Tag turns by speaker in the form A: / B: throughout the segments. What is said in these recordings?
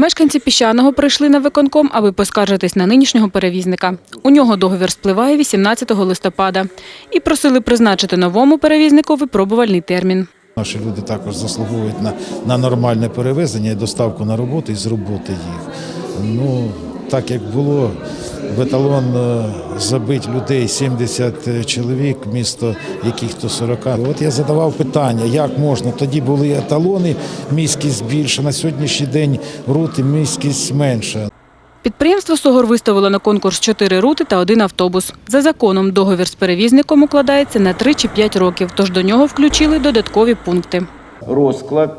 A: Мешканці піщаного прийшли на виконком, аби поскаржитись на нинішнього перевізника. У нього договір спливає 18 листопада і просили призначити новому перевізнику випробувальний термін.
B: Наші люди також заслуговують на, на нормальне перевезення і доставку на роботу і з роботи їх. Ну, так як було, в еталон е, забить людей 70 чоловік, місто яких-то 40. От я задавав питання, як можна. Тоді були еталони, міськість більша, на сьогоднішній день рути міськість менша.
A: Підприємство «Согор» виставило на конкурс чотири рути та один автобус. За законом договір з перевізником укладається на 3 чи 5 років, тож до нього включили додаткові пункти.
C: розклад,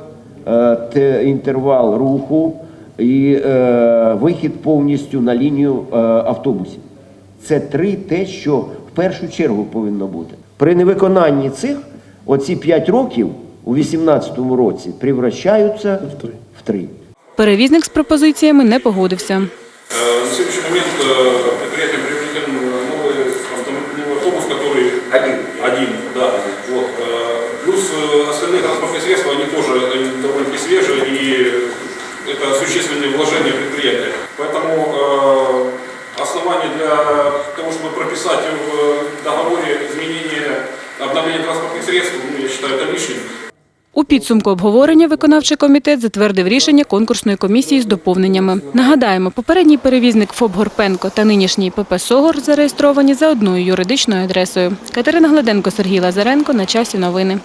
C: е, інтервал руху і е, вихід повністю на лінію е, автобусів. Це три те, що в першу чергу повинно бути. При невиконанні цих оці 5 років у 2018 році превращаються в три.
A: Перевізник з пропозиціями не погодився.
D: Э, На сегодняшний момент э, предприятием приобретен новый автомобильный автобус, который
C: Один.
D: один, да, вот. Э, Плюс э, остальные транспортные средства, они тоже существенные вложения предприятия. Поэтому э, оснований для того, чтобы прописать в договоре изменение обновление транспортных средств, ну, я считаю, это лишним.
A: У підсумку обговорення виконавчий комітет затвердив рішення конкурсної комісії з доповненнями. Нагадаємо, попередній перевізник ФОП Горпенко та нинішній ПП «Согор» зареєстровані за одною юридичною адресою. Катерина Гладенко, Сергій Лазаренко. На часі новини.